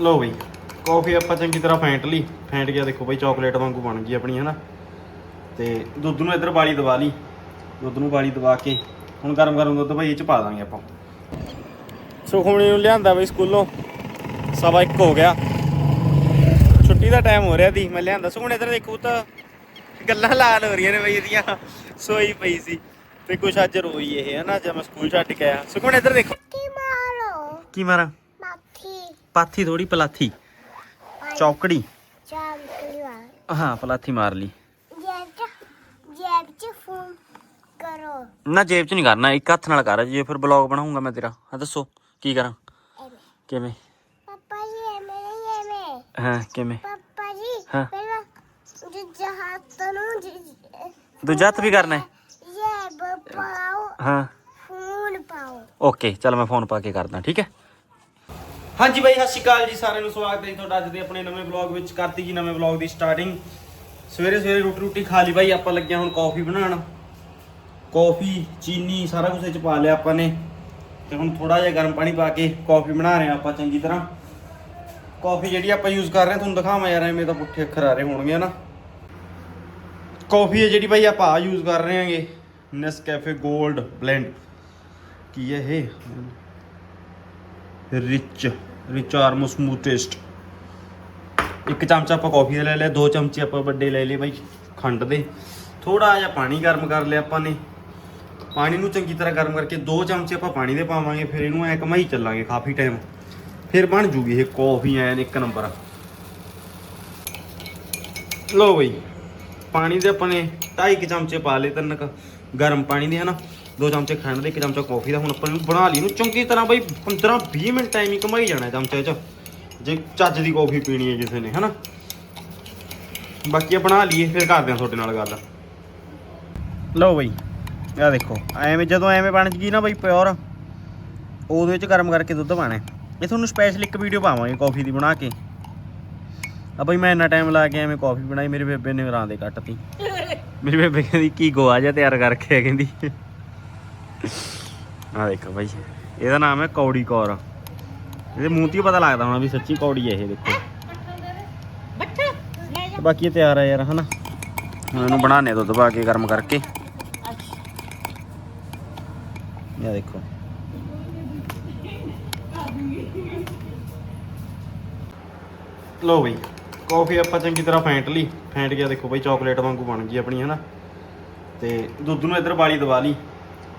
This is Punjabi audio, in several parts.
ਲੋ ਬਈ ਕਾਫੀ ਆਪਾਂ ਚੰਗੀ ਤਰ੍ਹਾਂ ਫੈਂਟ ਲਈ। ਫੈਂਟ ਗਿਆ ਦੇਖੋ ਬਈ ਚਾਕਲੇਟ ਵਾਂਗੂ ਬਣ ਗਈ ਆਪਣੀ ਹਨਾ? ਤੇ ਦੁੱਧ ਨੂੰ ਇੱਧਰ ਬਾਲੀ ਦਵਾ ਲਈ। ਦੁੱਧ ਨੂੰ ਬਾਲੀ ਦਵਾ ਕੇ ਹੁਣ ਗਰਮ ਗਰਮ ਦੁੱਧ ਭਾਈ ਇਹ ਚ ਪਾ ਦਾਂਗੇ ਆਪਾਂ। ਸੁਖਮਣੀ ਨੂੰ ਲਿਆਂਦਾ ਬਈ ਸਕੂਲੋਂ। ਸਵਾ ਇੱਕ ਹੋ ਗਿਆ। ਛੁੱਟੀ ਦਾ ਟਾਈਮ ਹੋ ਰਿਹਾ ਦੀ ਮੈਂ ਲਿਆਂਦਾ। ਸੁਖਮਣੀ ਇੱਧਰ ਦੇਖੋ ਤਾਂ ਗੱਲਾਂ ਲਾਲ ਹੋ ਰਹੀਆਂ ਨੇ ਬਈ ਇਹਦੀਆਂ। ਸੋਈ ਪਈ ਸੀ। ਤੇ ਕੁਛ ਅੱਜ ਰੋਈ ਇਹ ਹਨਾ ਜਦ ਮੈਂ ਸਕੂਲ ਛੱਡ ਕੇ ਆਇਆ। ਸੁਖਮਣੀ ਇੱਧਰ ਦੇਖੋ। ਕੀ ਮਾਰੋ? ਕੀ ਮਾਰਾਂ? ਪਾਥੀ ਥੋੜੀ ਪਲਾਥੀ। ਚੌਕੜੀ। ਹਾਂ, ਪਲਾਥੀ ਮਾਰ ਲਈ। ਜੈਬ ਚ ਫੋਨ ਕਰੋ ਨਾ, ਜੇਬ 'ਚ ਨਹੀਂ ਕਰਨਾ, ਇੱਕ ਹੱਥ ਨਾਲ ਕਰ, ਜੇ ਫਿਰ ਬਲੌਗ ਬਣਾਉਂਗਾ ਮੈਂ ਤੇਰਾ। ਹਾਂ, ਦੱਸੋ, ਕੀ ਕਰਾਂ? ਕਿਵੇਂ? ਪਾਪਾ ਜੀ ਐਵੇਂ ਐਵੇਂ ਹਾਂ, ਕਿਵੇਂ? ਪਾਪਾ ਜੀ ਹਾਂ। ਪਹਿਲਾਂ ਹੱਥ ਨੂੰ ਦੂਜਾ ਹੱਥ ਵੀ ਕਰਨਾ ਹੈ? ਜੈਬ ਪਾਓ ਹਾਂ। ਫੋਨ ਪਾਓ ਓਕੇ, ਚਲ ਮੈਂ ਫੋਨ ਪਾ ਕੇ ਕਰਦਾ, ਠੀਕ ਹੈ? ਹਾਂਜੀ ਬਾਈ, ਸਤਿ ਸ਼੍ਰੀ ਅਕਾਲ ਜੀ, ਸਾਰਿਆਂ ਨੂੰ ਸਵਾਗਤ ਹੈ ਜੀ ਤੁਹਾਡਾ ਅੱਜ ਦੇ ਆਪਣੇ ਨਵੇਂ ਵਲੌਗ ਵਿੱਚ। ਕਰਤੀ ਜੀ ਨਵੇਂ ਵਲੌਗ ਦੀ ਸਟਾਰਟਿੰਗ ਸਵੇਰੇ ਸਵੇਰੇ ਰੋਟੀ ਰੋਟੀ ਖਾ ਲਈ ਬਾਈ, ਆਪਾਂ ਲੱਗਿਆ ਹੁਣ ਕੌਫੀ ਬਣਾਉਣ। ਕੌਫੀ ਚੀਨੀ, ਸਾਰਾ ਕੁਝ ਇਹ ਚ ਪਾ ਲਿਆ ਆਪਾਂ ਨੇ। ਤੇ ਹੁਣ ਥੋੜਾ ਜਿਹਾ ਗਰਮ ਪਾਣੀ ਪਾ ਕੇ ਕੌਫੀ ਬਣਾ ਰਹੇ ਹਾਂ ਆਪਾਂ ਚੰਗੀ ਤਰ੍ਹਾਂ। ਕੌਫੀ ਜਿਹੜੀ ਆਪਾਂ ਯੂਜ਼ ਕਰ ਰਹੇ ਹਾਂ, ਤੁਹਾਨੂੰ ਦਿਖਾਵਾਂ ਯਾਰ, ਐਵੇਂ ਤਾਂ ਪੁੱਠੇ ਅੱਖਰ ਆ ਰਹੇ ਹੋਣਗੇ ਨਾ ਕੌਫੀ ਹੈ ਜਿਹੜੀ ਬਾਈ ਆਪਾਂ ਆ ਯੂਜ਼ ਕਰ ਰਹੇ ਹਾਂਗੇ ਨੈਸਕੈਫੇ 골ਡ ਬਲੈਂਡ ਕੀ ਹੈ ਇਹ? Rich rich aroma smooth taste. ਇੱਕ ਚਮਚਾ ਆਪਾਂ ਕਾਫੀ ਦਾ ਲੈ ਲਿਆ, ਦੋ ਚਮਚੇ ਆਪਾਂ ਵੱਡੇ ਲੈ ਲਏ ਬਾਈ ਖੰਡ ਦੇ। ਥੋੜਾ ਜਿਹਾ ਪਾਣੀ ਗਰਮ ਕਰ ਲਿਆ ਆਪਾਂ ਨੇ। ਪਾਣੀ ਨੂੰ ਚੰਗੀ ਤਰ੍ਹਾਂ ਗਰਮ ਕਰਕੇ ਦੋ ਚਮਚੇ ਆਪਾਂ ਪਾਣੀ ਦੇ ਪਾਵਾਂਗੇ, ਫਿਰ ਇਹਨੂੰ ਐ ਕਮਾਈ ਚੱਲਾਂਗੇ ਕਾਫੀ ਟਾਈਮ ਫਿਰ ਬਣ ਜੂਗੀ ਇਹ ਕਾਫੀ ਐਨ ਇੱਕ ਨੰਬਰ ਲੋ ਬਈ, ਪਾਣੀ ਦੇ ਆਪਾਂ ਨੇ ਢਾਈ ਕੁ ਚਮਚੇ ਪਾ ਲਏ ਤਿੰਨ ਕੁ, ਗਰਮ ਪਾਣੀ ਦੇ ਹਨਾ। ਦੋ ਚਮਚੇ ਖੰਡ ਦੇ, ਇੱਕ ਚਮਚਾ ਕਾਫੀ ਦਾ। ਹੁਣ ਆਪਾਂ ਇਹਨੂੰ ਬਣਾ ਲਈ ਇਹਨੂੰ ਚੰਗੀ ਤਰ੍ਹਾਂ ਬਈ 15 20 ਮਿੰਟ ਟਾਈਮ ਹੀ ਕਮਾਈ ਜਾਣਾ ਚਮਚੇ 'ਚ। ਜੇ ਚੱਜ ਦੀ ਕਾਫੀ ਪੀਣੀ ਹੈ ਕਿਸੇ ਨੇ, ਹਨਾ? ਬਾਕੀ ਬਣਾ ਲਈਏ, ਫਿਰ ਕਰਦੇ ਹਾਂ ਤੁਹਾਡੇ ਨਾਲ ਗੱਲ। ਲਓ ਬਈ, ਆਹ ਦੇਖੋ, ਐਵੇਂ ਜਦੋਂ ਐਵੇਂ ਬਣ ਗਈ ਨਾ ਬਈ ਪਿਓਰ ਉਹਦੇ ਵਿੱਚ ਗਰਮ ਕਰਕੇ ਦੁੱਧ ਪਾਣਾ ਇਹ ਤੁਹਾਨੂੰ ਸਪੈਸ਼ਲ ਇੱਕ ਵੀਡੀਓ ਪਾਵਾਂਗੇ ਕਾਫੀ ਦੀ ਬਣਾ ਕੇ। ਆ ਬਈ ਮੈਂ ਇੰਨਾ ਟਾਈਮ ਲਾ ਕੇ ਐਵੇਂ ਕਾਫੀ ਬਣਾਈ, ਮੇਰੇ ਬੇਬੇ ਨੇ ਰਾਂ ਦੇ ਕੱਟਤੀ। ਮੇਰੀ ਬੇਬੇ ਕਹਿੰਦੀ, ਕੀ ਗੋਆ ਜਿਹਾ ਤਿਆਰ ਕਰਕੇ ਕਹਿੰਦੀ। ਆ ਦੇਖੋ ਬਾਈ ਇਹਦਾ ਨਾਮ ਹੈ ਕੌੜੀ ਕੌਰ। ਇਹਦੇ ਮੂੰਹ ਤੋਂ ਪਤਾ ਲੱਗਦਾ ਹੋਣਾ ਵੀ ਸੱਚੀ ਕੌੜੀ ਹੈ ਇਹ ਦੇਖੋ। ਬਾਕੀ ਇਹ ਤਿਆਰ ਹੈ ਯਾਰ ਹਨਾ? ਹੁਣ ਇਹਨੂੰ ਬਣਾਣੇ ਦੁੱਧ ਪਾ ਕੇ ਗਰਮ ਕਰਕੇ। ਇਹ ਦੇਖੋ। ਲੋ ਬਈ ਕਾਫੀ ਆਪਾਂ ਚੰਗੀ ਤਰ੍ਹਾਂ ਫੈਂਟ ਲਈ। ਫੈਂਟ ਗਿਆ ਦੇਖੋ ਬਈ ਚਾਕਲੇਟ ਵਾਂਗੂ ਬਣ ਗਈ ਆਪਣੀ ਹਨਾ? ਤੇ ਦੁੱਧ ਨੂੰ ਇੱਧਰ ਬਾਲੀ ਦਵਾ ਲਈ।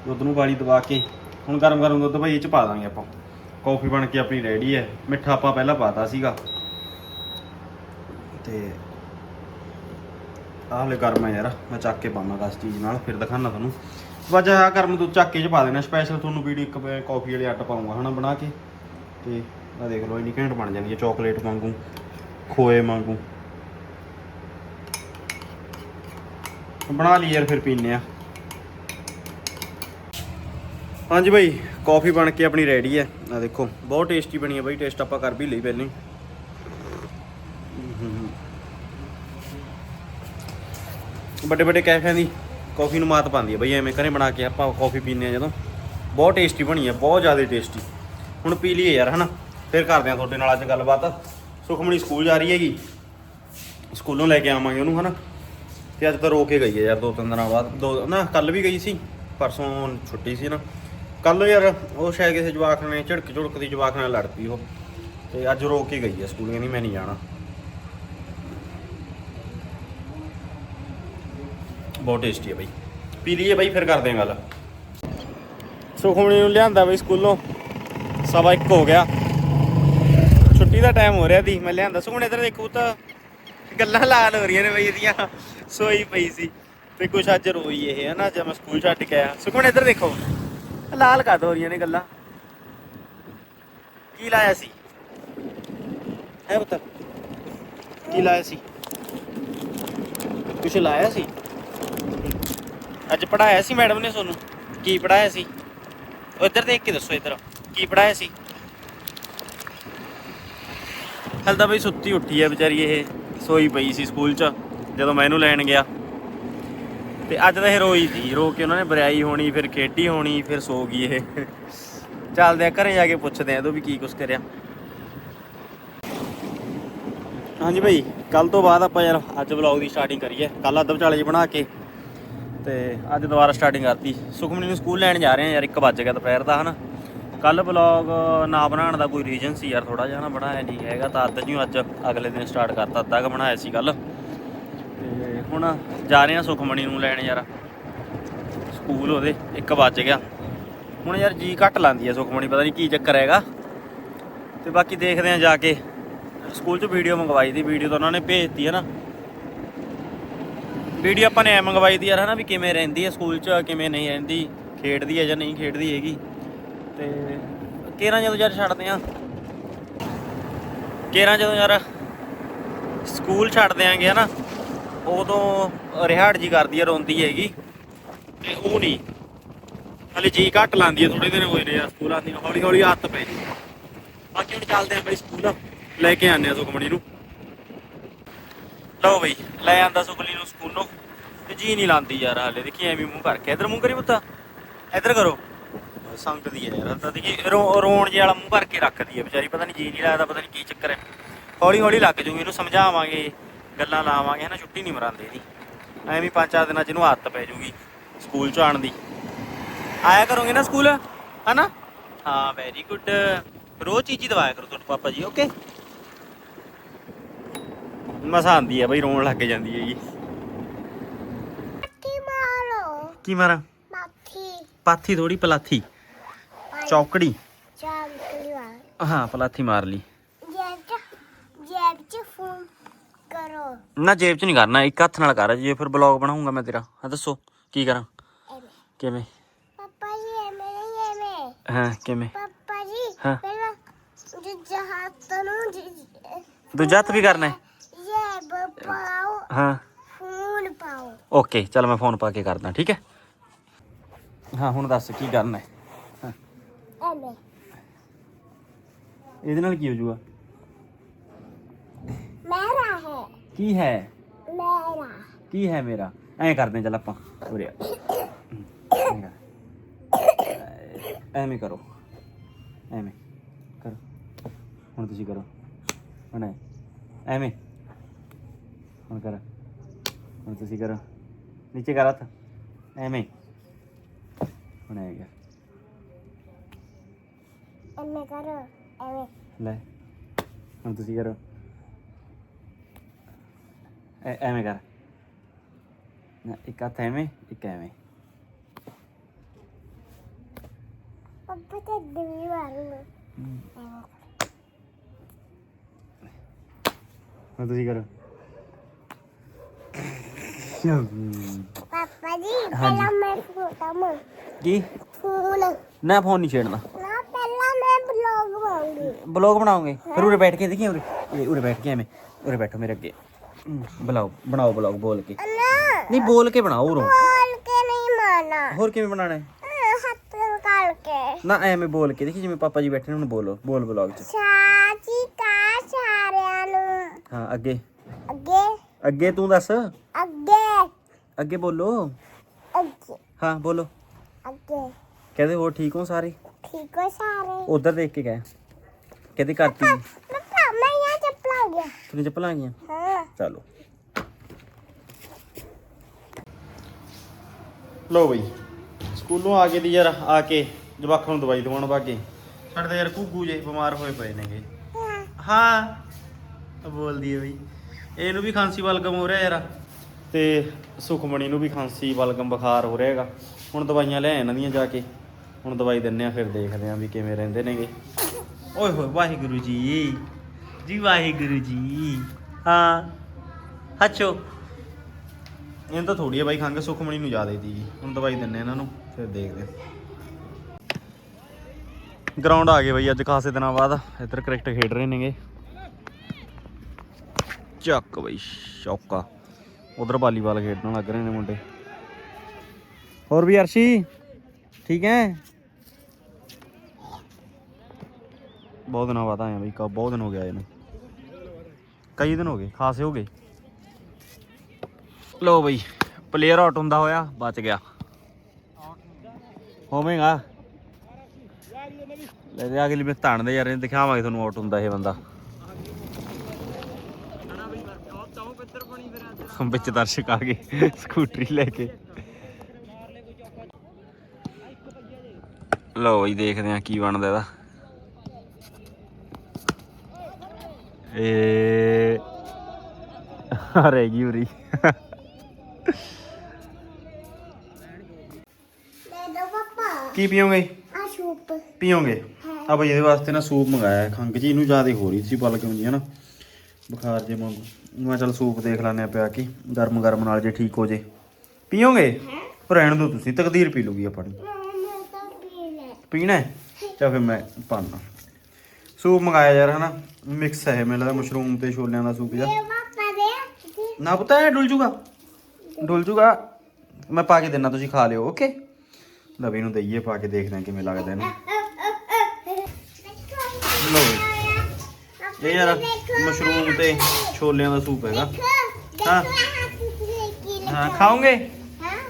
ਦੁੱਧ ਨੂੰ ਬਾਲੀ ਦਵਾ ਕੇ, ਹੁਣ ਗਰਮ ਗਰਮ ਦੁੱਧ ਭਾਈ ਇਹ ਚ ਪਾ ਦਾਂਗੇ ਆਪਾਂ। ਕੌਫੀ ਬਣ ਕੇ ਆਪਣੀ ਰੈਡੀ ਹੈ ਮਿੱਠਾ ਆਪਾਂ ਪਹਿਲਾਂ ਪਾਤਾ ਸੀਗਾ। ਤੇ ਆਹ ਲੈ ਗਰਮ ਹੈ ਯਾਰ, ਮੈਂ ਚੱਕ ਕੇ ਪਾਵਾਂਗਾ ਇਸ ਚੀਜ਼ ਨਾਲ, ਫਿਰ ਦਿਖਾਣਾ ਤੁਹਾਨੂੰ। ਵਜਾ ਆ ਗਰਮ ਦੁੱਧ ਚੱਕ ਕੇ ਚ ਪਾ ਦੇਣਾ ਸਪੈਸ਼ਲ ਤੁਹਾਨੂੰ ਵੀਡੀਓ ਇੱਕ, ਮੈਂ ਕਾਫੀ ਵਾਲੇ ਆਟਾ ਪਾਉਂਗਾ ਹਨਾ ਬਣਾ ਕੇ। ਤੇ ਆ ਦੇਖ ਲਓ, ਇੰਨੀ ਘੈਂਟ ਬਣ ਜਾਂਦੀ ਹੈ ਚਾਕਲੇਟ ਵਾਂਗੂ, ਖੋਏ ਵਾਂਗੂ। ਬਣਾ ਲਈ ਯਾਰ ਫਿਰ ਪੀਨੇ ਆ। ਹਾਂਜੀ ਬਾਈ, ਕਾਫੀ ਬਣ ਕੇ ਆਪਣੀ ਰੈਡੀ ਹੈ। ਆ ਦੇਖੋ, ਬਹੁਤ ਟੇਸਟੀ ਬਣੀ ਹੈ ਬਾਈ ਟੇਸਟ ਆਪਾਂ ਕਰ ਵੀ ਲਈ ਪਹਿਲਾਂ ਵੱਡੇ ਵੱਡੇ ਕੈਫਿਆਂ ਦੀ ਕਾਫੀ ਨੂੰ ਮਾਤ ਪਾਉਂਦੀ ਹੈ ਬਈ, ਐਵੇਂ ਘਰੇ ਬਣਾ ਕੇ ਆਪਾਂ ਕਾਫੀ ਪੀਨੇ ਆ ਜਦੋਂ। ਬਹੁਤ ਟੇਸਟੀ ਬਣੀ ਹੈ, ਬਹੁਤ ਜ਼ਿਆਦਾ ਟੇਸਟੀ ਹੁਣ ਪੀ ਲਈਏ ਯਾਰ, ਹਨਾ? ਫਿਰ ਕਰਦੇ ਆ ਤੁਹਾਡੇ ਨਾਲ ਅੱਜ ਗੱਲਬਾਤ। ਸੁਖਮਣੀ ਸਕੂਲ ਜਾ ਰਹੀ ਹੈਗੀ। ਸਕੂਲੋਂ ਲੈ ਕੇ ਆਵਾਂਗੇ ਉਹਨੂੰ, ਹਨਾ? ਤੇ ਅੱਜ ਤਾਂ ਰੋ ਕੇ ਗਈ ਹੈ ਯਾਰ, ਦੋ ਤਿੰਨ ਦਿਨਾਂ ਬਾਅਦ। ਦੋ ਨਾ ਕੱਲ ਵੀ ਗਈ ਸੀ, ਪਰਸੋਂ ਛੁੱਟੀ ਸੀ ਨਾ। ਕੱਲ ਯਾਰ ਉਹ ਸ਼ਾਇਦ ਕਿਸੇ ਜਵਾਕ ਨੇ ਝੜਕ ਝੁੜਕ ਦੀ ਜਵਾਕ ਨਾਲ ਲੜ ਪਈ ਉਹ। ਤੇ ਅੱਜ ਰੋ ਕੇ ਗਈ ਹੈ ਸਕੂਲ, ਕਹਿੰਦੀ ਮੈਂ ਨਹੀਂ ਜਾਣਾ। ਬਹੁਤ ਟੇਸਟੀ ਹੈ ਬਾਈ। ਪੀ ਲਈਏ ਬਾਈ, ਫਿਰ ਕਰਦੇ ਹਾਂ ਗੱਲ। ਸੁਖਮਣੀ ਨੂੰ ਲਿਆਂਦਾ ਬਾਈ ਸਕੂਲੋਂ। ਸਵਾ ਇੱਕ ਹੋ ਗਿਆ। ਛੁੱਟੀ ਦਾ ਟਾਈਮ ਹੋ ਰਿਹਾ ਦੀ, ਮੈਂ ਲਿਆਂਦਾ। ਸੁਖਮਣੀ ਇੱਧਰ ਦੇਖੋ ਤਾਂ ਗੱਲਾਂ ਲਾਲ ਹੋ ਰਹੀਆਂ ਨੇ ਬਈ ਇਹਦੀਆਂ। ਸੋਈ ਪਈ ਸੀ। ਤੇ ਕੁਛ ਅੱਜ ਰੋਈ ਇਹ, ਹਨਾ, ਜਦ ਮੈਂ ਸਕੂਲ ਛੱਡ ਕੇ ਆਇਆ। ਸੁਖਮਣ ਇੱਧਰ ਦੇਖੋ। ਲਾਲ ਕਦ ਹੋ ਰਹੀਆਂ ਨੇ ਗੱਲਾਂ। ਕੀ ਲਾਇਆ ਸੀ? ਹੈ ਬਤਾ ਕੀ ਲਾਇਆ ਸੀ? ਕੁਛ ਲਾਇਆ ਸੀ? ਅੱਜ ਪੜਾਇਆ ਸੀ ਮੈਡਮ ਨੇ ਤੁਹਾਨੂੰ? ਕੀ ਪੜਾਇਆ ਸੀ? ਇੱਧਰ ਦੇਖ ਕੇ ਦੱਸੋ ਇੱਧਰ। ਕੀ ਪੜਾਇਆ ਸੀ? ਹਲ ਤਾਂ ਬਈ ਸੁੱਤੀ ਉੱਠੀ ਆ ਵਿਚਾਰੀ ਇਹ। ਸੋਈ ਪਈ ਸੀ ਸਕੂਲ 'ਚ, ਜਦੋਂ ਮੈਂ ਇਹਨੂੰ ਲੈਣ ਗਿਆ। ਤੇ ਅੱਜ ਤਾਂ ਇਹ ਰੋਈ ਸੀ, ਰੋ ਕੇ ਉਹਨਾਂ ਨੇ ਬਰਿਆਈ ਹੋਣੀ, ਫਿਰ ਖੇਡੀ ਹੋਣੀ, ਫਿਰ ਸੋ ਗਈ ਇਹ। ਚੱਲਦੇ ਆ, ਘਰੇ ਜਾ ਕੇ ਪੁੱਛਦੇ ਆ ਇਹਦੋਂ ਵੀ ਕੀ ਕੁਛ ਕਰਿਆ। ਹਾਂਜੀ ਭਾਈ ਕੱਲ ਤੋਂ ਬਾਅਦ ਆਪਾਂ ਯਾਰ ਅੱਜ ਵਲੌਗ ਦੀ ਸਟਾਰਟਿੰਗ ਕਰੀਏ। ਕੱਲ ਅੱਧ ਵਿਚਾਲੇ ਜੀ ਬਣਾ ਕੇ, ਤੇ ਅੱਜ ਦੁਬਾਰਾ ਸਟਾਰਟਿੰਗ ਕਰਤੀ। ਸੁਖਮਨੀ ਨੂੰ ਸਕੂਲ ਲੈਣ ਜਾ ਰਹੇ ਆ ਯਾਰ 1 ਵਜ ਗਿਆ ਦੁਪਹਿਰ ਦਾ, ਹਨਾ। ਕੱਲ ਵਲੌਗ ਨਾ ਬਣਾਉਣ ਦਾ ਕੋਈ ਰੀਜ਼ਨ ਸੀ ਯਾਰ ਥੋੜਾ ਜਿਹਾ ਨਾ ਬਣਾਇਆ ਨਹੀਂ ਹੈਗਾ, ਤਾਂ ਅੱਧ ਜਿਉਂ ਅੱਜ ਅਗਲੇ ਦਿਨ ਸਟਾਰਟ ਕਰਤਾ, ਅੱਧਾ ਕ ਬਣਾਇਆ ਸੀ ਕੱਲ ਹੁਣ ਜਾ ਰਹੇ ਆ ਸੁਖਮਣੀ ਨੂੰ ਲੈਣ ਯਾਰ। ਸਕੂਲ ਉਹਦੇ 1 ਵਜ ਗਿਆ। ਹੁਣ ਯਾਰ ਜੀ ਘੱਟ ਲਾਂਦੀ ਆ ਸੁਖਮਣੀ ਪਤਾ ਨਹੀਂ ਕੀ ਚੱਕਰ ਹੈਗਾ। ਤੇ ਬਾਕੀ ਦੇਖਦੇ ਆ ਜਾ ਕੇ। ਸਕੂਲ 'ਚ ਵੀਡੀਓ ਮੰਗਵਾਈ ਦੀ ਵੀਡੀਓ ਤਾਂ ਉਹਨਾਂ ਨੇ ਭੇਜਤੀ ਹੈ ਨਾ। ਵੀਡੀਓ ਆਪਾਂ ਨੇ ਐ ਮੰਗਵਾਈ ਦੀ ਯਾਰ, ਹਨਾ ਵੀ ਕਿਵੇਂ ਰਹਿੰਦੀ ਹੈ ਸਕੂਲ 'ਚ, ਕਿਵੇਂ ਨਹੀਂ ਰਹਿੰਦੀ, ਖੇਡਦੀ ਹੈ ਜਾਂ ਨਹੀਂ ਖੇਡਦੀ ਹੈਗੀ। ਤੇ ਕੇਰਾਂ ਜਦੋਂ ਯਾਰ ਛੱਡਦੇ ਆ ਕੇਰਾਂ ਜਦੋਂ ਯਾਰ ਸਕੂਲ ਛੱਡ ਦਿਆਂਗੇ, ਹਨਾ? ਉਦੋਂ ਰਿਹਾੜ ਜੀ ਕਰਦੀ ਹੈ ਰੋਂਦੀ ਹੈਗੀ। ਤੇ ਉਹ ਨਹੀਂ। ਹਲੇ ਜੀ ਘੱਟ ਲਾਂਦੀ ਹੈ ਥੋੜੇ ਦਿਨ ਹੋਏ ਨੇ ਯਾਰ ਸਕੂਲ ਆਉਂਦੀ ਨੂੰ ਹੌਲੀ ਹੌਲੀ ਆਦਤ ਪੈ ਜੀ ਬਾਕੀ ਹੁਣ ਚੱਲਦੇ ਆਂ ਬਈ ਸਕੂਲ। ਲੈ ਕੇ ਆਨੇ ਆ ਸੁਖਮਣੀ ਨੂੰ। ਲਓ ਬਈ, ਲੈ ਆਂਦਾ ਸੁਖਮਣੀ ਨੂੰ ਸਕੂਲੋਂ। ਤੇ ਜੀ ਨਹੀਂ ਲਾਂਦੀ ਯਾਰ ਹਾਲੇ, ਦੇਖੀ ਐਵੇਂ ਮੂੰਹ ਕਰਕੇ। ਇਧਰ ਮੂੰਹ ਕਰੀ ਪੁੱਤਾ। ਇਧਰ ਕਰੋ। ਸੰਗਦੀ ਹੈ ਯਾਰ, ਤਾਂ ਦੇਖੀ ਰੋਣ ਜਿਹਾ ਵਾਲਾ ਮੂੰਹ ਕਰਕੇ ਰੱਖਦੀ ਹੈ ਵਿਚਾਰੀ ਪਤਾ ਨਹੀਂ ਜੀ ਨਹੀਂ ਲੱਗਦਾ, ਪਤਾ ਨਹੀਂ ਕੀ ਚੱਕਰ ਹੈ। ਹੌਲੀ ਹੌਲੀ ਲੱਗ ਜੂਗੀ, ਇਹਨੂੰ ਸਮਝਾਵਾਂਗੇ। ਗੱਲਾਂ ਲਾਵਾਂਗੇ ਹਨਾ ਛੁੱਟੀ ਨਹੀਂ ਮਰਾਂਦੇ ਇਹਦੀ। ਐਵੇਂ ਪੰਜ ਚਾਰ ਦਿਨਾਂ ਚ ਇਹਨੂੰ ਆਦਤ ਪੈ ਜੂਗੀ ਸਕੂਲ ਚ ਆਉਣ ਦੀ। ਆਇਆ ਕਰੋਗੇ ਨਾ ਸਕੂਲ ਹਨਾ? ਹਾਂ ਵੈਰੀ ਗੁੱਡ ਰੋਜ਼ ਚੀਜ਼ੀ ਦਵਾਇਆ ਕਰੋ ਤੁਹਾਡੇ ਪਾਪਾ ਜੀ ਓਕੇ ਮਸਾ ਆਂਦੀ ਹੈ ਬਈ ਰੋਣ ਲੱਗ ਜਾਂਦੀ ਹੈਗੀ। ਕੀ ਮਾਰੋ। ਕੀ ਮਾਰਾਂ? ਮਾਥੀ ਪਾਥੀ ਥੋੜੀ ਪਲਾਥੀ। ਚੌਕੜੀ। ਕਲੀਵਾ ਹਾਂ ਪਲਾਥੀ ਮਾਰ ਲਈ ਜੈਬ ਜੈਬ ਚ ਫੋਨ ਕਰੋ ਨਾ ਜੇਬ ਚ ਨਹੀਂ ਕਰਨਾ ਇੱਕ ਹੱਥ ਨਾਲ ਕਰ ਜੇ ਫਿਰ ਬਲੌਗ ਬਣਾਉਂਗਾ ਮੈਂ ਤੇਰਾ। ਹਾਂ ਦੱਸੋ ਕੀ ਕਰਾਂ? ਕਿਵੇਂ? ਪਾਪਾ ਜੀ ਐਵੇਂ ਨਹੀਂ ਐਵੇਂ। ਹਾਂ ਕਿਵੇਂ? ਪਾਪਾ ਜੀ ਹਾਂ। ਪਹਿਲਾਂ ਦੂਜਾ ਹੱਥ ਨੂੰ ਜ- ਦੂਜਾ ਹੱਥ ਵੀ ਕਰਨਾ ਹੈ? ਪਾਓ ਹਾਂ। ਫੋਨ ਪਾਓ। ਓਕੇ ਚਲ ਮੈਂ ਫੋਨ ਪਾ ਕੇ ਕਰਦਾ ਠੀਕ ਹੈ? ਹਾਂ ਹੁਣ ਦੱਸ ਕੀ ਕਰਨਾ ਹੈ। ਐਵੇਂ। ਇਹਦੇ ਨਾਲ ਕੀ ਹੋ ਜਾਊਗਾ ਮੇਰਾ ਹੈ ਕੀ ਹੈ? ਮੇਰਾ। ਕੀ ਹੈ ਮੇਰਾ? ਐਂ ਕਰਦੇ ਹਾਂ ਚੱਲ ਆਪਾਂ ਉਰੇ ਆ। ਐਂ ਕਰ। ਐਵੇਂ ਕਰੋ। ਐਵੇਂ ਕਰੋ। ਹੁਣ ਤੁਸੀਂ ਕਰੋ। ਹੁਣ ਐਂ। ਐਵੇਂ। ਹੁਣ ਕਰ। ਹੁਣ ਤੁਸੀਂ ਕਰੋ। ਨੀਚੇ ਕਰ ਹੱਥ। ਐਵੇਂ। ਹੁਣ ਐਂ ਕਰ। ਐਵੇਂ ਕਰੋ। ਐਵੇਂ। ਲੈ। ਹੁਣ ਤੁਸੀਂ ਕਰੋ। ਐ ਐਵੇਂ ਕਰ। ਨਾ ਇੱਕ ਹੱਥ ਐਵੇਂ ਇੱਕ ਐਵੇਂ। ਪਾਪਾ ਤੇ ਦਵੀ ਐਵੇਂ ਹੁਣ ਤੁਸੀਂ ਕਰੋ। ਪਾਪਾ ਜੀ ਪਹਿਲਾਂ ਮੈਂ ਫੋਟੋ ਕੀ? ਫੋਨ। ਨਾ ਫੋਨ ਨਹੀਂ ਛੇੜਨਾ। ਨਾ ਪਹਿਲਾਂ ਮੈਂ ਬਲੌਗ ਬਣਾਉਂਗੀ। ਬਲੌਗ ਬਣਾਓਗੇ ਫਿਰ ਉਰੇ ਬੈਠ ਕੇ ਦੇਖੀਏ ਉਰੇ? ਇਹ ਉਰੇ ਬੈਠ ਕੇ ਐਵੇਂ। ਉਰੇ ਬੈਠੋ ਮੇਰੇ ਅੱਗੇ। ਬੁਲਾਓ ਬਣਾਓ ਬਲੌਗ ਬੋਲ ਕੇ। ਨਹੀਂ ਬੋਲ ਕੇ ਬਣਾਓ ਉਰੋਂ। ਬੋਲ ਕੇ ਨਹੀਂ ਮਾਰਨਾ। ਹੋਰ ਕਿਵੇਂ ਬਣਾਉਣਾ ਹੈ? ਹੱਥ ਨਿਕਾਲ ਕੇ। ਨਾ ਐਵੇਂ ਬੋਲ ਕੇ। ਦੇਖੀ ਜਿਵੇਂ ਪਾਪਾ ਜੀ ਬੈਠੇ ਨੇ ਹੁਣ ਬੋਲੋ। ਬੋਲ ਬਲੌਗ 'ਚ। ਸਾਚੀ ਕਾ ਸਾਰਿਆਂ ਨੂੰ। ਹਾਂ ਅੱਗੇ। ਅੱਗੇ। ਅੱਗੇ ਤੂੰ ਦੱਸ। ਅੱਗੇ। ਅੱਗੇ ਬੋਲੋ। ਅੱਗੇ। ਹਾਂ ਬੋਲੋ। ਅੱਗੇ। ਕਹਿੰਦੇ ਹੋਰ ਠੀਕ ਹੋ ਸਾਰੇ? ਠੀਕ ਹੋ ਸਾਰੇ। ਉਧਰ ਦੇਖ ਕੇ ਗਏ। ਕਹਿੰਦੇ ਕਰਤੀ ਪਾਪਾ ਮੈਂ यहाँ ਚੱਪਲ ਆ ਗਿਆ ਤੇਰੀ ਚੱਪਲਾਂ ਆ ਗਈਆਂ? ਹਾਂ। ਚਲੋ ਲੋ ਬਈ, ਸਕੂਲੋਂ ਆ ਕੇ ਦੀ ਯਾਰ ਆ ਕੇ ਜਵਾਕਾਂ ਨੂੰ ਦਵਾਈ ਦਵਾਉਣ ਬਾਗੇ ਸਾਡੇ ਤਾਂ ਯਾਰ ਘੂਗੂ ਜੇ ਬਿਮਾਰ ਹੋਏ ਪਏ ਨੇਗੇ। ਹਾਂ, ਬੋਲਦੀ ਹੈ ਬਈ। ਇਹਨੂੰ ਵੀ ਖਾਂਸੀ ਬਲਗਮ ਹੋ ਰਿਹਾ ਯਾਰ। ਤੇ ਸੁਖਮਣੀ ਨੂੰ ਵੀ ਖਾਂਸੀ ਬਲਗਮ ਬੁਖਾਰ ਹੋ ਰਿਹਾ ਹੈਗਾ। ਹੁਣ ਦਵਾਈਆਂ ਲੈ ਇਹਨਾਂ ਦੀਆਂ ਜਾ ਕੇ। ਹੁਣ ਦਵਾਈ ਦਿੰਨੇ ਆ, ਫਿਰ ਦੇਖਦੇ ਆ ਵੀ ਕਿਵੇਂ ਰਹਿੰਦੇ ਨੇਗੇ। ਓਏ ਹੋਏ, ਵਾਹਿਗੁਰੂ ਜੀ। ਜੀ ਵਾਹਿਗੁਰੂ ਜੀ। ਹਾਂ। ਹੱਚੋ। ਇਹਨਾਂ ਤਾਂ ਥੋੜੀ ਹੈ ਬਾਈ ਖੰਗ ਸੁਖਮਣੀ ਨੂੰ ਜ਼ਿਆਦਾ ਦੀ ਹੁਣ ਦਵਾਈ ਦਿੰਨੇ ਆ ਇਹਨਾਂ ਨੂੰ, ਫਿਰ ਦੇਖਦੇ ਗਰਾਊਂਡ ਆ ਗਏ ਬਈ ਅੱਜ ਖਾਸੇ ਦਿਨਾਂ ਬਾਅਦ। ਇੱਧਰ ਕ੍ਰਿਕਟ ਖੇਡ ਰਹੇ ਨੇਗੇ। ਚੱਕ ਬਈ, ਸ਼ੌਕਾ। ਉਧਰ ਵਾਲੀਬਾਲ ਖੇਡਣ ਲੱਗ ਰਹੇ ਨੇ ਮੁੰਡੇ। ਹੋਰ ਵੀ ਅਰਸ਼ੀ, ਠੀਕ ਹੈ? ਬਹੁਤ ਦਿਨਾਂ ਬਾਅਦ ਆਇਆ ਬਈ, ਕਾ ਬਹੁਤ ਦਿਨ ਹੋ ਗਿਆ ਇਹਨੂੰ ਕਈ ਦਿਨ ਹੋ ਗਏ, ਖਾਸੇ ਹੋ ਗਏ। ਲੋ ਬਈ ਪਲੇਅਰ ਆਊਟ ਹੁੰਦਾ ਹੋਇਆ, ਬਚ ਗਿਆ। ਹੋਵੇਗਾ। ਲੈ ਦੇ ਅਗਲੀ ਮੈਂ ਤਾਣ ਯਾਰ ਦਿਖਾਵਾਂਗੇ ਤੁਹਾਨੂੰ ਆਊਟ ਹੁੰਦਾ ਇਹ ਬੰਦਾ। ਵਿੱਚ ਦਰਸ਼ਕ ਆ ਗਏ, ਸਕੂਟਰੀ ਲੈ ਕੇ। ਲਓ ਜੀ ਦੇਖਦੇ ਆ ਕੀ ਬਣਦਾ ਇਹਦਾ। ਏ ਆ ਰਹਿ ਕੀ ਪੀਓਗੇ? ਆ ਸੂਪ। ਪੀਓਗੇ? ਆ ਬਈ ਇਹਦੇ ਵਾਸਤੇ ਨਾ ਸੂਪ ਮੰਗਾਇਆ ਹੈ। ਖੰਗ ਜੀ ਇਹਨੂੰ ਜ਼ਿਆਦਾ ਹੋ ਰਹੀ ਸੀ ਪਲਕ ਹੁੰਦੀ ਹੈ ਨਾ। ਬੁਖਾਰ ਜੇ ਵਾਂਗੂ ਮੈਂ ਚਲ ਸੂਪ ਦੇਖ ਲੈਂਦੇ ਆ ਪਿਆ ਕੀ ਗਰਮ ਗਰਮ ਨਾਲ ਜੇ ਠੀਕ ਹੋ ਜੇ। ਪੀਓਗੇ? ਰਹਿਣ ਦੋ ਤੁਸੀਂ ਤਕਦੀਰ ਪੀ ਲੂਗੀ ਆਪਣੀ ਮੈਂ ਤਾਂ ਪੀ ਲੈ ਪੀਣਾ ਹੈ? ਚਾ ਫਿਰ ਮੈਂ ਪਾਣਾ ਸੂਪ ਮੰਗਾਇਆ ਯਾਰ ਹਨਾ? ਮਿਕਸ ਹੈ ਮੈਨੂੰ ਲੱਗਦਾ ਮਸ਼ਰੂਮ ਤੇ ਛੋਲਿਆਂ ਦਾ ਸੂਪ ਜਿਹਾ। ਇਹ ਪਾਪਾ ਦੇ ਨਾ ਪਤਾ ਹੈ ਡੁੱਲ ਜੂਗਾ। ਡੁੱਲ ਜੂਗਾ। ਮੈਂ ਪਾ ਕੇ ਦੇਣਾ ਤੁਸੀਂ ਖਾ ਲਿਓ ਓਕੇ ਲਵੀ ਨੂੰ ਦਈਏ, ਪਾ ਕੇ ਦੇਖਦੇ ਹਾਂ ਕਿਵੇਂ ਲੱਗਦੇ ਨੇ ਲਓ ਵੀ। ਇਹ ਯਾਰ ਮਸ਼ਰੂਮ ਤੇ ਛੋਲਿਆਂ ਦਾ ਸੂਪ ਹੈਗਾ। ਹਾਂ। ਹਾਂ, ਖਾਓਗੇ?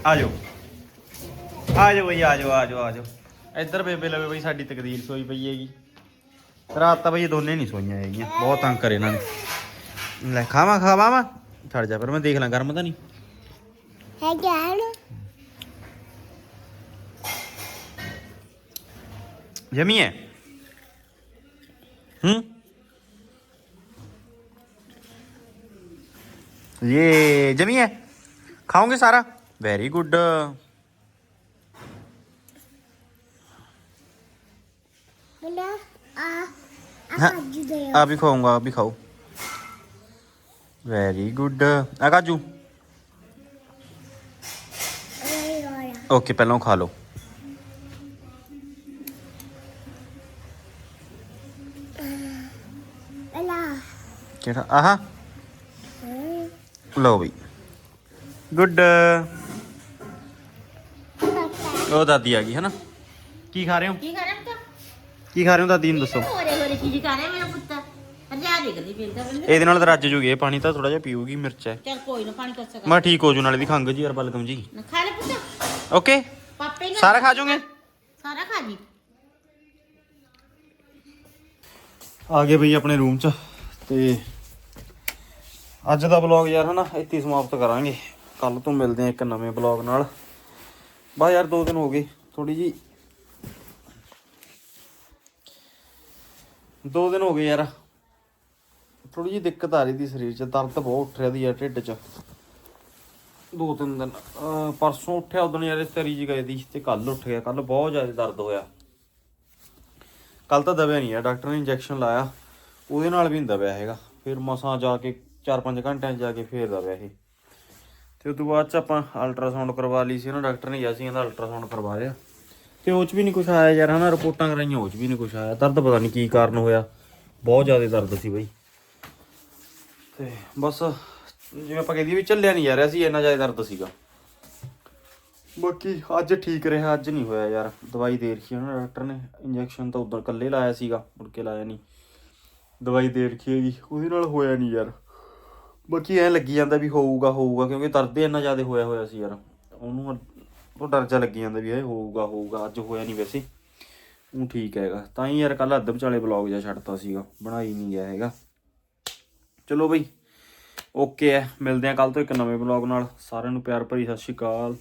ਆ ਜਾਓ ਆ ਜਾਓ ਬਈ ਆ ਜਾਓ ਆ ਜਾਓ ਆ ਜਾਓ ਇੱਧਰ ਬੇਬੇ ਲਵੇ ਬਈ, ਸਾਡੀ ਤਕਦੀਰ ਸੋਈ ਪਈ ਹੈਗੀ। ਰਾਤ ਤਾਂ ਬਈ ਇਹ ਦੋਨੇ ਨਹੀਂ ਸੋਈਆਂ ਹੈਗੀਆਂ। ਬਹੁਤ ਤੰਗ ਕਰੇ ਇਹਨਾਂ ਨੇ। ਲੈ, ਖਾਵਾਂ ਖਾਵਾਂ ਛੱਡ ਜਾ ਪਰ ਮੈਂ ਦੇਖ ਲਾਂ, ਗਰਮ ਤਾਂ ਨਹੀਂ। ਹੈ ਗਿਆਨ ਜਮੀ જમીએ हम्म? ये जमीए खाओगे सारा। वेरी गुड आप भी खाऊँगा आप भी खाओ। वेरी गुड आकाजू ओके पहले खा लो। ਕਿਹੜਾ? ਆਹ। ਲਓ ਬਈ। ਗੁੱਡ ਉਹ ਦਾਦੀ ਆ ਗਈ ਹੈਨਾ? ਕੀ ਖਾ ਰਹੇ ਹੋ? ਕੀ ਕਰਾਂ ਤਾਂ ਕੀ ਖਾ ਰਹੇ ਹੋ ਦਾਦੀ ਨੂੰ ਦੱਸੋ। ਹੋਰੇ ਹੋਰੇ ਚੀਜ਼ ਖਾ ਰਿਹਾ ਮੇਰਾ ਪੁੱਤ। ਰਜਾ ਨਿਕਲਦੀ ਪੀਂਦਾ ਬੰਦੇ। ਇਹਦੇ ਨਾਲ ਤਾਂ ਰੱਜ ਜੂਗੀ ਇਹ ਪਾਣੀ ਤਾਂ ਥੋੜਾ ਜਿਹਾ ਪੀਊਗੀ ਮਿਰਚ ਹੈ। ਚਲ ਕੋਈ ਨਾ ਪਾਣੀ ਕਰ ਸਕਾ ਮੈਂ ਠੀਕ ਹੋ ਜੂ ਨਾਲੇ ਦੀ ਖੰਗ ਜੀ ਯਾਰ ਬਲਗਮ ਜੀ। ਨਾ ਖਾ ਲੈ ਪੁੱਤ। ਓਕੇ। ਪਾਪੇ ਸਾਰਾ ਖਾ ਜੂਗੇ? ਸਾਰਾ ਖਾ ਜੀ। ਆ ਗਏ ਬਈ ਆਪਣੇ ਰੂਮ 'ਚ ਤੇ ਅੱਜ ਦਾ ਬਲੌਗ ਯਾਰ ਹਨਾ, ਇੱਥੇ ਹੀ ਸਮਾਪਤ ਕਰਾਂਗੇ। ਕੱਲ ਤੋਂ ਮਿਲਦੇ ਆ ਇੱਕ ਨਵੇਂ ਬਲੌਗ ਨਾਲ। ਬਾ ਯਾਰ ਦੋ ਦਿਨ ਹੋ ਗਏ ਥੋੜੀ ਜੀ ਦੋ ਦਿਨ ਹੋ ਗਏ ਯਾਰ। ਥੋੜੀ ਜੀ ਦਿੱਕਤ ਆ ਰਹੀ ਦੀ ਸਰੀਰ 'ਚ, ਦਰਦ ਬਹੁਤ ਉੱਠ ਰਿਹਾ ਦੀ ਯਾਰ ਢਿੱਡ 'ਚ। ਦੋ ਤਿੰਨ ਦਿਨ ਪਰਸੋਂ ਉੱਠਿਆ ਉਦੋਂ ਯਾਰ ਤਰੀ ਜੀ ਗਏ ਦੀ ਤੇ ਕੱਲ ਉੱਠ ਗਿਆ ਕੱਲ ਬਹੁਤ ਜ਼ਿਆਦਾ ਦਰਦ ਹੋਇਆ। ਕੱਲ ਤਾਂ ਦਬਿਆ ਨਹੀਂ ਆ ਡਾਕਟਰ ਨੇ ਇੰਜੈਕਸ਼ਨ ਲਾਇਆ, ਉਹਦੇ ਨਾਲ ਵੀ ਨਹੀਂ ਦਬਿਆ ਹੈਗਾ। ਫਿਰ ਮਸਾਂ ਜਾ ਕੇ 4-5 ਘੰਟਿਆਂ 'ਚ ਜਾ ਕੇ ਫੇਰਦਾ ਪਿਆ ਇਹ। ਤੇ ਉਸ ਤੋਂ ਬਾਅਦ ਚ ਆਪਾਂ ਅਲਟਰਾਸਾਊਂਡ ਕਰਵਾ ਲਈ ਸੀ ਉਹਨਾਂ ਡਾਕਟਰ ਨੇ ਕਿਹਾ ਸੀ, ਕਹਿੰਦਾ ਅਲਟਰਾਸਾਊਂਡ ਕਰਵਾ ਲਿਆ। ਤੇ ਉਹ ਚ ਵੀ ਨਹੀਂ ਕੁਝ ਆਇਆ ਯਾਰ, ਹਨਾ, ਰਿਪੋਰਟਾਂ ਕਰਾਈਆਂ, ਉਹ ਚ ਵੀ ਨਹੀਂ ਕੁਝ ਆਇਆ। ਦਰਦ ਪਤਾ ਨਹੀਂ ਕੀ ਕਾਰਨ ਹੋਇਆ, ਬਹੁਤ ਜ਼ਿਆਦਾ ਦਰਦ ਸੀ ਬਈ। ਤੇ ਬਸ, ਜਿਵੇਂ ਆਪਾਂ ਕਹਿੰਦੀ ਵੀ ਚੱਲਿਆ ਨਹੀਂ ਜਾ ਰਿਹਾ ਸੀ, ਇੰਨਾ ਜ਼ਿਆਦਾ ਦਰਦ ਸੀਗਾ। ਬਾਕੀ ਅੱਜ ਠੀਕ ਰਿਹਾ, ਅੱਜ ਨਹੀਂ ਹੋਇਆ ਯਾਰ। ਦਵਾਈ ਦੇ ਰੱਖੀ ਉਹਨਾਂ ਡਾਕਟਰ ਨੇ, ਇੰਜੈਕਸ਼ਨ ਤਾਂ ਉਦੋਂ ਕੱਲੇ ਲਾਇਆ ਸੀਗਾ, ਮੁੜ ਕੇ ਲਾਇਆ ਨਹੀਂ ਦਵਾਈ ਦੇ ਰੱਖੀ ਹੈਗੀ, ਉਹਦੇ ਨਾਲ ਹੋਇਆ ਨਹੀਂ ਯਾਰ। ਬਾਕੀ ਐ ਲੱਗੀ ਜਾਂਦਾ ਵੀ ਹੋਊਗਾ ਹੋਊਗਾ, ਕਿਉਂਕਿ ਦਰਦ ਇੰਨਾ ਜ਼ਿਆਦਾ ਹੋਇਆ ਹੋਇਆ ਸੀ ਯਾਰ। ਉਹਨੂੰ ਉਹ ਡਰ ਜਾ ਲੱਗੀ ਜਾਂਦਾ ਵੀ ਇਹ ਹੋਊਗਾ ਹੋਊਗਾ, ਅੱਜ ਹੋਇਆ ਨਹੀਂ ਵੈਸੇ। ਉਹ ਠੀਕ ਹੈਗਾ। ਤਾਂ ਹੀ ਯਾਰ ਕੱਲ ਅੱਧ ਵਿਚਾਲੇ ਬਲੌਗ ਜਿਹਾ ਛੱਡਤਾ ਸੀਗਾ। ਬਣਾਈ ਨਹੀਂ ਗਿਆ ਹੈਗਾ। ਚਲੋ ਬਈ ਓਕੇ ਹੈ। ਮਿਲਦੇ ਆ ਕੱਲ ਤੋਂ ਇੱਕ ਨਵੇਂ ਬਲੌਗ ਨਾਲ। ਸਾਰਿਆਂ ਨੂੰ ਪਿਆਰ ਭਰੀ ਸਤਿ ਸ਼੍ਰੀ ਅਕਾਲ।